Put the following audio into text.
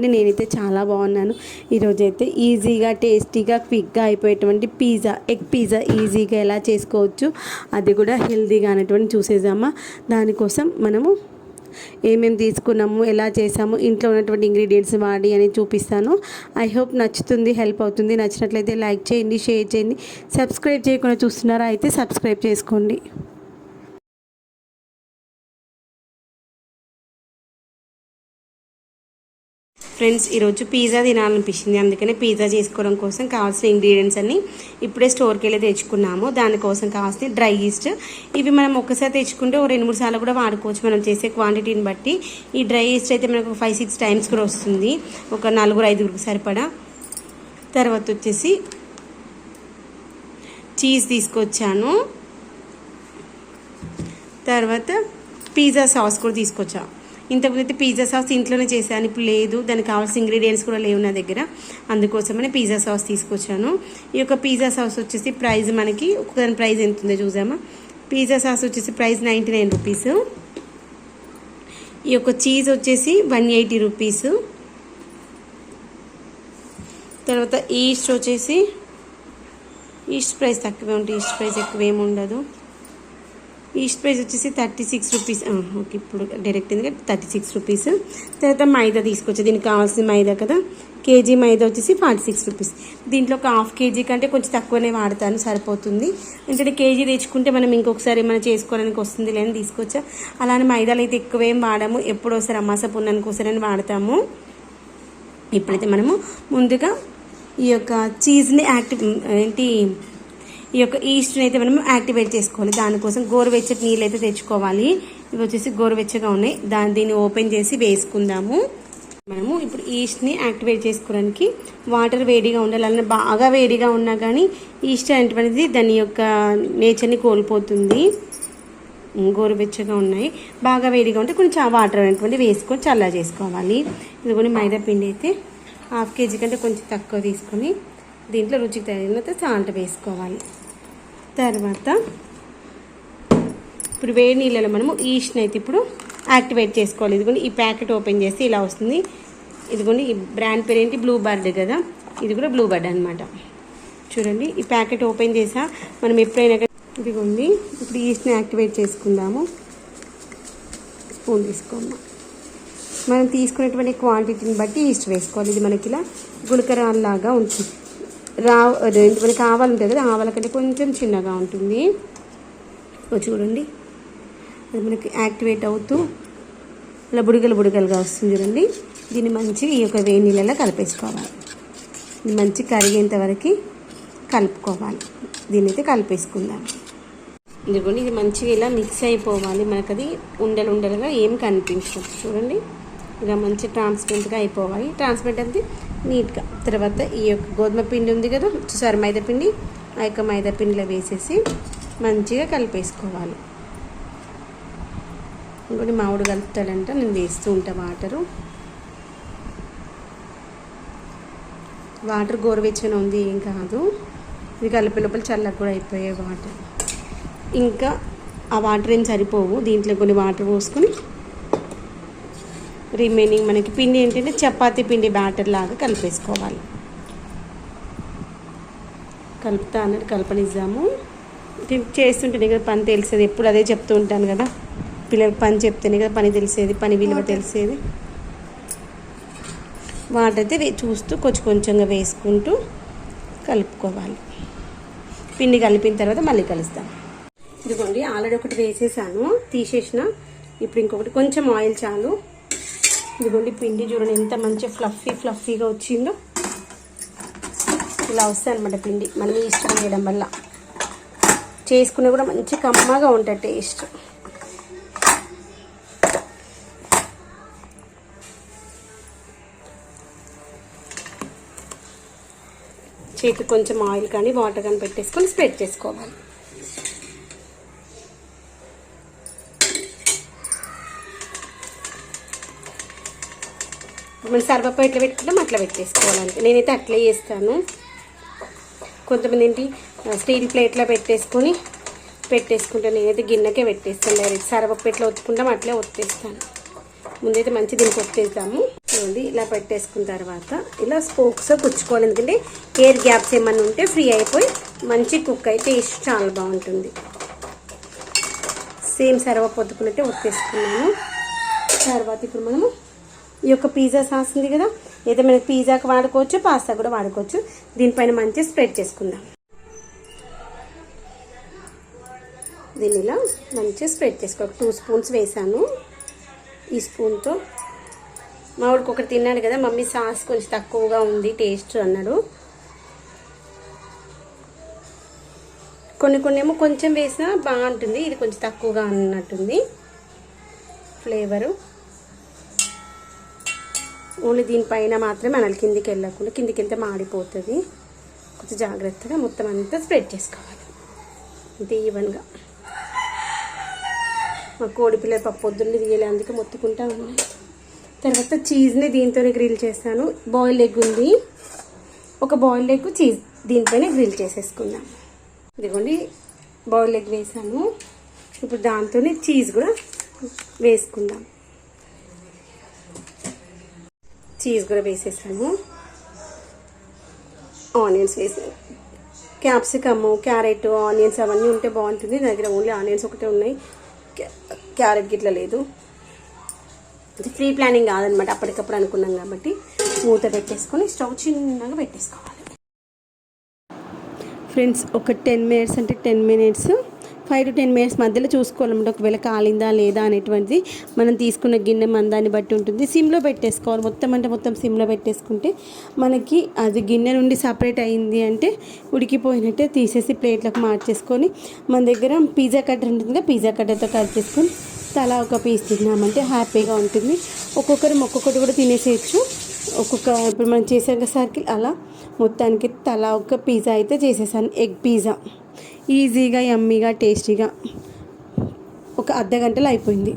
నేనైతే చాలా బాగున్నాను. ఈరోజు అయితే ఈజీగా టేస్టీగా క్విక్గా అయిపోయేటువంటి పిజ్జా ఎగ్ పిజ్జా ఈజీగా ఎలా చేసుకోవచ్చు అది కూడా హెల్తీగా అనేటువంటి చూసేద్దామా. దానికోసం మనము ఏమేమి తీసుకున్నాము ఎలా చేసాము ఇంట్లో ఉన్నటువంటి ఇంగ్రీడియంట్స్ వాడి అని చూపిస్తాను. ఐ హోప్ నచ్చుతుంది హెల్ప్ అవుతుంది. నచ్చినట్లయితే లైక్ చేయండి షేర్ చేయండి. సబ్స్క్రైబ్ చేయకుండా చూస్తున్నారా అయితే సబ్స్క్రైబ్ చేసుకోండి. ఫ్రెండ్స్ ఈరోజు పిజ్జా తినాలనిపించింది. అందుకనే పిజ్జా చేసుకోవడం కోసం కావాల్సిన ఇంగ్రీడియంట్స్ అన్ని ఇప్పుడే స్టోర్కి వెళ్ళి తెచ్చుకున్నాము. దానికోసం కావాల్సిన డ్రై ఈస్ట్. ఇవి మనం ఒక్కసారి తెచ్చుకుంటే ఒక రెండు మూడు సార్లు కూడా వాడుకోవచ్చు. మనం చేసే క్వాంటిటీని బట్టి ఈ డ్రై ఈస్ట్ అయితే మనకు ఫైవ్ సిక్స్ టైమ్స్ కూడా వస్తుంది. ఒక నలుగురు ఐదుగురికి సరిపడా. తర్వాత వచ్చేసి చీజ్ తీసుకొచ్చాను. తర్వాత పిజ్జా సాస్ కూడా తీసుకొచ్చాను ఇంతకుముందు అయితే పిజ్జా సాస్ ఇంట్లోనే చేశాను. ఇప్పుడు లేదు. దానికి కావాల్సిన ఇంగ్రీడియంట్స్ కూడా లేవు నా దగ్గర. అందుకోసమని పిజ్జా సాస్ తీసుకొచ్చాను. ఈ యొక్క పిజ్జా సాస్ వచ్చేసి ప్రైస్ మనకి ఒక్కొక్క ప్రైస్ ఎంత ఉందో చూసామా? పిజ్జా సాస్ వచ్చేసి ప్రైస్ నైంటీ నైన్ రూపీస్. ఈ యొక్క చీజ్ వచ్చేసి వన్ ఎయిటీ రూపీస్. తర్వాత ఈస్ట్ వచ్చేసి ఈస్ట్ ప్రైస్ తక్కువే ఉంటుంది ఈస్ట్ ప్రైస్ ఎక్కువ ఏమి ఉండదు. ఈస్ట్ ప్రైస్ వచ్చేసి థర్టీ సిక్స్ రూపీస్. ఓకే ఇప్పుడు డైరెక్ట్ ఎందుకంటే థర్టీ సిక్స్ రూపీస్. తర్వాత మైదా తీసుకొచ్చి దీనికి కావాల్సిన మైదా కదా కేజీ మైదా వచ్చేసి ఫార్టీ సిక్స్ రూపీస్. దీంట్లో ఒక హాఫ్ కేజీ కంటే కొంచెం తక్కువనే వాడతాను సరిపోతుంది. ఎందుకంటే కేజీ తెచ్చుకుంటే మనం ఇంకొకసారి మనం చేసుకోవడానికి వస్తుంది లేని తీసుకొచ్చా. అలానే మైదాలు అయితే ఎక్కువ ఏం వాడము ఎప్పుడో ఒకసారి అమ్మాస పున్నానికి ఒకసారి వాడతాము. ఇప్పుడైతే మనము ముందుగా ఈ యొక్క చీజ్ని యాక్టివ్ ఏంటి ఈ యొక్క ఈస్ట్ని అయితే మనం యాక్టివేట్ చేసుకోవాలి. దానికోసం గోరువెచ్చటి నీళ్ళు అయితే తెచ్చుకోవాలి. ఇవి వచ్చేసి గోరువెచ్చగా ఉన్నాయి. దాని దీన్ని ఓపెన్ చేసి వేసుకుందాము. మనము ఇప్పుడు ఈస్ట్ని యాక్టివేట్ చేసుకోవడానికి వాటర్ వేడిగా ఉండాలి. అలా బాగా వేడిగా ఉన్నా కానీ ఈస్ట్ అనేటువంటిది దాని యొక్క నేచర్ని కోల్పోతుంది. గోరువెచ్చగా ఉన్నాయి. బాగా వేడిగా ఉంటే కొంచెం వాటర్ అనేటువంటి వేసుకొని చల్లా చేసుకోవాలి. ఇదిగోని మైదా పిండి అయితే హాఫ్ కేజీ కంటే కొంచెం తక్కువ తీసుకొని దీంట్లో రుచికి తగినంత సాల్ట్ వేసుకోవాలి. తర్వాత ఇప్పుడు వేడి నీళ్ళలో మనము ఈస్ట్ని అయితే ఇప్పుడు యాక్టివేట్ చేసుకోవాలి. ఇదిగోండి ఈ ప్యాకెట్ ఓపెన్ చేస్తే ఇలా వస్తుంది. ఇదిగోండి ఈ బ్రాండ్ పేరు ఏంటి? బ్లూ బర్డ్ కదా? ఇది కూడా బ్లూ బర్డ్ అనమాట చూడండి ఈ ప్యాకెట్ ఓపెన్ చేసా. మనం ఎప్పుడైనా ఇదిగోండి ఇప్పుడు ఈస్ట్ని యాక్టివేట్ చేసుకుందాము. స్పూన్ తీసుకోమ్మా. మనం తీసుకునేటువంటి క్వాంటిటీని బట్టి ఈస్ట్ వేసుకోవాలి. ఇది మనకి ఇలా గుళకరాల్లాగా ఉంటుంది. రా మనకి ఆవాలు ఉంటుంది కదా ఆవాల కంటే కొంచెం చిన్నగా ఉంటుంది. ఓ చూడండి. అది మనకి యాక్టివేట్ అవుతూ ఇలా బుడగలు బుడగలుగా వస్తుంది చూడండి. దీన్ని మంచిగా ఈ యొక్క వేడి నీళ్ళలో కలిపేసుకోవాలి. ఇది మంచి కరిగేంత వరకు కలుపుకోవాలి. దీన్ని అయితే కలిపేసుకుందాం. ఇదిగోండి ఇది మంచిగా ఇలా మిక్స్ అయిపోవాలి. మనకు అది ఉండలు ఉండలుగా ఏం కనిపించదు. చూడండి ఇలా మంచి ట్రాన్స్పరెంట్గా అయిపోవాలి. ట్రాన్స్పరెంట్ అంటే నీట్గా. తర్వాత ఈ యొక్క గోధుమ పిండి ఉంది కదా చూసారు మైదా పిండి ఆ యొక్క మైదా పిండిలో వేసేసి మంచిగా కలిపేసుకోవాలి. ఇంకోటి మామిడి కలుపుతాడంట నేను వేస్తూ ఉంటా వాటరు. వాటర్ గోరువెచ్చని ఉంది ఏం కాదు. ఇది కలిపే లోపల చల్లగా కూడా అయిపోయాయి వాటర్. ఇంకా ఆ వాటర్ ఏం సరిపోవు దీంట్లో కొన్ని వాటర్ పోసుకొని రిమైనింగ్ మనకి పిండి ఏంటంటే చపాతీ పిండి బ్యాటర్ లాగా కలిపేసుకోవాలి. కలుపుతా అన్నట్టు కలపనిద్దాము. చేస్తుంటేనే కదా పని తెలిసేది. ఎప్పుడు అదే చెప్తూ ఉంటాను కదా. పిల్లలకి పని చెప్తేనే కదా పని తెలిసేది పని విలువ తెలిసేది. వాటర్ అయితే చూస్తూ కొంచెం కొంచెంగా వేసుకుంటూ కలుపుకోవాలి. పిండి కలిపిన తర్వాత మళ్ళీ కలుస్తాం. ఇదిగోండి ఆల్రెడీ ఒకటి వేసేసాను. తీసేసిన. ఇప్పుడు ఇంకొకటి కొంచెం ఆయిల్ చాలు. ఇదిగోండి పిండి చూడండి ఎంత మంచి ఫ్లఫీ ఫ్లఫీగా వచ్చిందో. ఇలా వస్తాయి అనమాట పిండి మనం ఇష్టం చేయడం వల్ల. చేసుకునే కూడా మంచి కమ్మగా ఉంటాయి టేస్ట్ చేతికి కొంచెం ఆయిల్ కానీ వాటర్ కానీ పెట్టేసుకొని స్ప్రెడ్ చేసుకోవాలి. మనం సర్వప ఎట్లా పెట్టుకుంటాం అట్లా పెట్టేసుకోవాలంటే నేనైతే అట్లే చేస్తాను. కొంతమంది ఏంటి స్టీల్ ప్లేట్లో పెట్టేసుకొని పెట్టేసుకుంటాను నేనైతే గిన్నెకే పెట్టేస్తాను డైరెక్ట్. సర్వప ఎట్లా ఒత్తుకుంటాం అట్లే ఒత్తేస్తాను. ముందైతే మంచి దీనికి ఒత్తేస్తాము ఇలా పెట్టేసుకున్న తర్వాత ఇలా స్పోక్స్ కుచ్చుకోవాలి. ఎందుకంటే ఎయిర్ గ్యాప్స్ ఏమన్నా ఉంటే ఫ్రీ అయిపోయి మంచి కుక్ అయితే టేస్ట్ చాలా బాగుంటుంది. సేమ్ సర్వ పొద్దుకున్నట్టే ఒత్తేసుకున్నాను. తర్వాత ఇప్పుడు మనము ఈ యొక్క పిజ్జా సాస్ ఉంది కదా? అయితే మనకి పిజ్జాకి వాడుకోవచ్చు పాస్తా కూడా వాడుకోవచ్చు. దీనిపైన మంచిగా స్ప్రెడ్ చేసుకుందాం. దీన్ని ఇలా మంచిగా స్ప్రెడ్ చేసుకో. టూ స్పూన్స్ వేసాను. ఈ స్పూన్తో మా వాడికి ఒకటి తిన్నాడు కదా మమ్మీ సాస్ కొంచెం తక్కువగా ఉంది టేస్ట్ అన్నాడు. కొన్ని కొన్ని ఏమో కొంచెం వేసినా బాగుంటుంది ఇది కొంచెం తక్కువగా అన్నట్టుంది ఫ్లేవరు ఓన్లీ దీనిపైన మాత్రమే మనకి కిందికి వెళ్ళకుండా కిందికి వెళ్తే మాడిపోతుంది. కొంచెం జాగ్రత్తగా మొత్తం అంతా స్ప్రెడ్ చేసుకోవాలి. అంతే ఈవెన్గా మా కోడి పిల్లలు పప్పు పొద్దున్నే తీయలే అందుకే మొత్తుకుంటా ఉన్నాయి. తర్వాత చీజ్ని దీంతోనే గ్రిల్ చేస్తాను. బాయిల్ ఎగ్ ఉంది. ఒక బాయిల్ ఎగ్ చీజ్ దీనిపైన గ్రిల్ చేసేసుకుందాం. ఇదిగోండి బాయిల్ ఎగ్ వేసాను. ఇప్పుడు దాంతోనే చీజ్ కూడా వేసుకుందాం. చీజ్ కూడా వేసేసాను. ఆనియన్స్ వేసాను క్యాప్సికమ్ క్యారెట్ ఆనియన్స్ అవన్నీ ఉంటే బాగుంటుంది. నా దగ్గర ఓన్లీ ఆనియన్స్ ఒకటే ఉన్నాయి. క్యారెట్ గిట్ల లేదు. ఇది ఫ్రీ ప్లానింగ్ కాదనమాట. అప్పటికప్పుడు అనుకున్నాం కాబట్టి మూత పెట్టేసుకొని స్టవ్ చిన్నగా పెట్టేసుకోవాలి. ఫ్రెండ్స్ ఒక టెన్ మినిట్స్ అంటే ten minutes five to ten minutes మధ్యలో చూసుకోవాలన్నమాట. ఒకవేళ కాలిందా లేదా అనేటువంటిది మనం తీసుకున్న గిన్నె మందాన్ని బట్టి ఉంటుంది. సిమ్లో పెట్టేసుకోవాలి. మొత్తం అంటే మొత్తం సిమ్లో పెట్టేసుకుంటే మనకి అది గిన్నె నుండి సపరేట్ అయింది అంటే ఉడికిపోయినట్టే తీసేసి ప్లేట్లకు మార్చేసుకొని మన దగ్గర పిజ్జా కట్టర్ ఉంటుంది కదా పిజ్జా కట్టర్తో కట్ చేసుకొని తలా ఒక పీస్ తిన్నామంటే హ్యాపీగా ఉంటుంది. ఒక్కొక్కరు ఒక్కొక్కటి కూడా తినేసేయచ్చు. ఒక్కొక్క ఇప్పుడు మనం చేసాక సర్కిల్ అలా మొత్తానికి తలా ఒక పిజ్జా అయితే చేసేసాను. Egg pizza. ఈజీగా యమ్మీగా టేస్టీగా ఒక అర్ధ గంటలో అయిపోయింది.